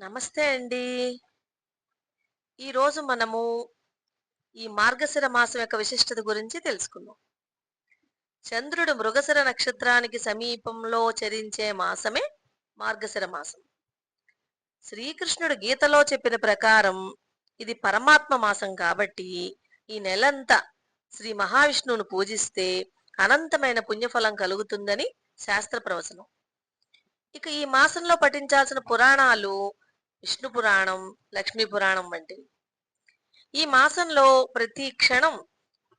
నమస్తే అండి. ఈరోజు మనము ఈ మార్గశిర మాసం యొక్క విశిష్టత గురించి తెలుసుకుందాం. చంద్రుడు మృగశిర నక్షత్రానికి సమీపంలో చరించే మాసమే మార్గశిర మాసం. శ్రీకృష్ణుడు గీతలో చెప్పిన ప్రకారం ఇది పరమాత్మ మాసం కాబట్టి ఈ నెలంతా శ్రీ మహావిష్ణువును పూజిస్తే అనంతమైన పుణ్యఫలం కలుగుతుందని శాస్త్ర ప్రవచనం. ఇక ఈ మాసంలో పఠించాల్సిన పురాణాలు విష్ణు పురాణం, లక్ష్మీ పురాణం వంటివి. ఈ మాసంలో ప్రతి క్షణం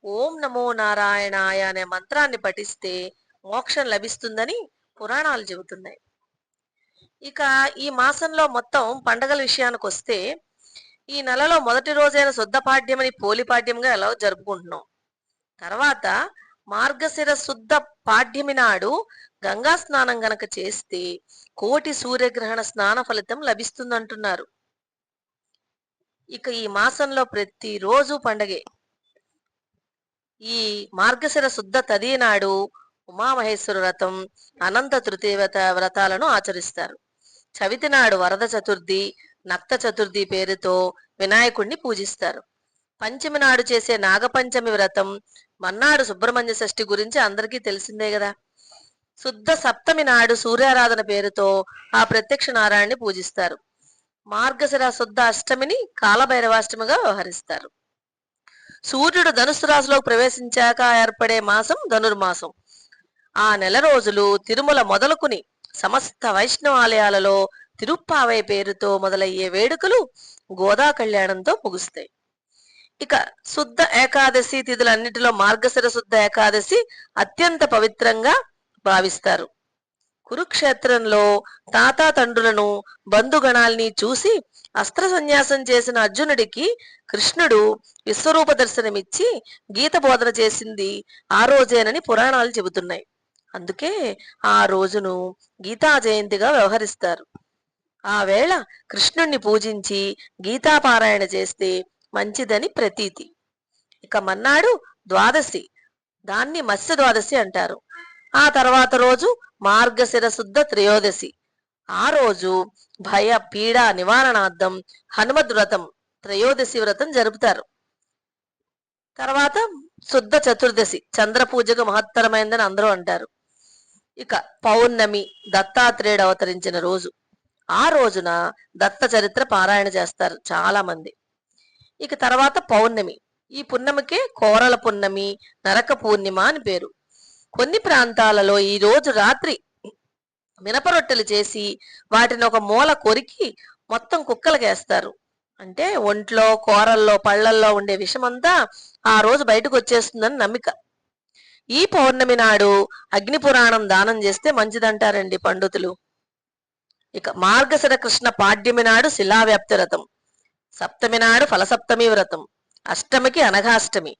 ఓం నమో నారాయణాయ అనే మంత్రాన్ని పఠిస్తే మోక్షం లభిస్తుందని పురాణాలు చెబుతున్నాయి. ఇక ఈ మాసంలో మొత్తం పండగల విషయానికి వస్తే ఈ నెలలో మొదటి రోజైన శుద్ధ పాడ్యమని పోలిపాడ్యంగా ఎలా జరుపుకుంటున్నాం. తర్వాత మార్గశిర శుద్ధ పాడ్యమి నాడు గంగా స్నానం గనక చేస్తే కోటి సూర్యగ్రహణ స్నాన ఫలితం లభిస్తుందంటున్నారు. ఇక ఈ మాసంలో ప్రతిరోజు పండగే. ఈ మార్గశిర శుద్ధ తది నాడు ఉమామహేశ్వర వ్రతం, అనంత తృతీయ వ్రత వ్రతాలను ఆచరిస్తారు. చవితి నాడు వరద చతుర్థి, నక్త చతుర్థి పేరుతో వినాయకుడిని పూజిస్తారు. పంచమి నాడు చేసే నాగపంచమి వ్రతం, మన్నాడు సుబ్రహ్మణ్య షష్ఠి గురించి అందరికీ తెలిసిందే కదా. శుద్ధ సప్తమి నాడు సూర్యారాధన పేరుతో ఆ ప్రత్యక్ష నారాయణని పూజిస్తారు. మార్గశిర శుద్ధ అష్టమిని కాలభైరవాష్టమిగా వ్యవహరిస్తారు. సూర్యుడు ధనుసు రాశిలోకి ప్రవేశించాక ఏర్పడే మాసం ధనుర్మాసం. ఆ నెల రోజులు తిరుమల మొదలుకుని సమస్త వైష్ణవాలయాలలో తిరుప్పావై పేరుతో మొదలయ్యే వేడుకలు గోదా కళ్యాణంతో ముగుస్తాయి. ఇక శుద్ధ ఏకాదశి తిథులన్నిటిలో మార్గశిర శుద్ధ ఏకాదశి అత్యంత పవిత్రంగా భావిస్తారు. కురుక్షేత్రంలో తాతా తండ్రులను బంధుగణాల్ని చూసి అస్త్ర సన్యాసం చేసిన అర్జునుడికి కృష్ణుడు విశ్వరూప దర్శనమిచ్చి గీత బోధన చేసింది ఆ రోజేనని పురాణాలు చెబుతున్నాయి. అందుకే ఆ రోజును గీతా జయంతిగా వ్యవహరిస్తారు. ఆ వేళ కృష్ణుణ్ణి పూజించి గీతాపారాయణ చేస్తే మంచిదని ప్రతీతి. ఇక మన్నాడు ద్వాదశి దాన్ని మత్స్య ద్వాదశి అంటారు. ఆ తర్వాత రోజు మార్గశిర శుద్ధ త్రయోదశి. ఆ రోజు భయ పీడ నివారణార్థం హనుమద్ వ్రతం త్రయోదశి వ్రతం జరుపుతారు. తర్వాత శుద్ధ చతుర్దశి చంద్ర పూజకు మహత్తరమైందని అందరూ అంటారు. ఇక పౌర్ణమి దత్తాత్రేయుడు అవతరించిన రోజు. ఆ రోజున దత్త చరిత్ర పారాయణ చేస్తారు చాలా మంది. ఇక తర్వాత పౌర్ణమి. ఈ పున్నమికే కోరల పున్నమి, నరక పూర్ణిమ అని పేరు. కొన్ని ప్రాంతాలలో ఈ రోజు రాత్రి మినప రొట్టెలు చేసి వాటిని ఒక మూల కొరికి మొత్తం కుక్కలకేస్తారు. అంటే ఒంట్లో, కూరల్లో పళ్ళల్లో ఉండే విషమంతా ఆ రోజు బయటకు వచ్చేస్తుందని నమ్మిక. ఈ పౌర్ణమి నాడు అగ్ని పురాణం దానం చేస్తే మంచిదంటారండి పండితులు. ఇక మార్గశర కృష్ణ పాడ్యమి నాడు శిలావ్యాప్తి రథం సప్తమి నాడు ఫలసప్తమి వ్రతం. అష్టమికి అనఘాష్టమి,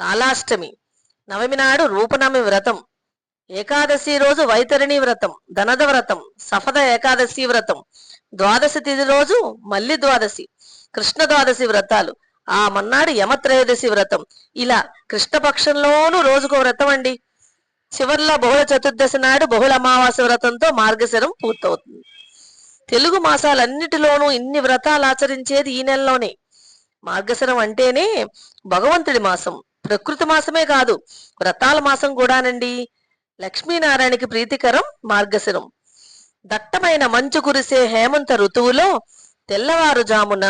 కాలాష్టమి. నవమి నాడు రూపనమి వ్రతం. ఏకాదశి రోజు వైతరిణి వ్రతం, ధనద వ్రతం, సఫద ఏకాదశి వ్రతం. ద్వాదశి తిథి రోజు మల్లి ద్వాదశి, కృష్ణ ద్వాదశి వ్రతాలు. ఆ మన్నాడు యమత్రయోదశి వ్రతం. ఇలా కృష్ణపక్షంలోనూ రోజుకో వ్రతం అండి. చివర్లో బహుళ చతుర్దశి నాడు బహుళ అమావాస్య వ్రతంతో మార్గశరం పూర్తవుతుంది. తెలుగు మాసాలన్నిటిలోనూ ఇన్ని వ్రతాలు ఆచరించేది ఈ నెలలోనే. మార్గశరం అంటేనే భగవంతుడి మాసం. ప్రకృతి మాసమే కాదు వ్రతాల మాసం కూడానండి. లక్ష్మీనారాయణకి ప్రీతికరం మార్గశరం దట్టమైన మంచు కురిసే హేమంత ఋతువులో తెల్లవారుజామున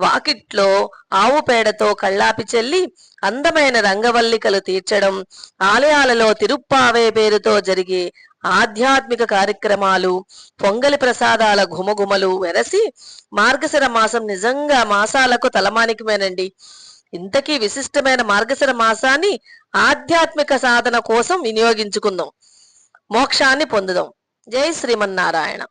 వాకిట్లో ఆవు పేడతో కళ్ళాపి చల్లి అందమైన రంగవల్లికలు తీర్చడం, ఆలయాలలో తిరుప్పావే పేరుతో జరిగే ఆధ్యాత్మిక కార్యక్రమాలు, పొంగలి ప్రసాదాల ఘుమఘుమలు వెరసి మార్గశిర మాసం నిజంగా మాసాలకు తలమానికమేనండి. ఇంతకీ విశిష్టమైన మార్గశిర మాసాన్ని ఆధ్యాత్మిక సాధన కోసం వినియోగించుకుందాం. మోక్షాన్ని పొందుదాం. జై శ్రీమన్నారాయణ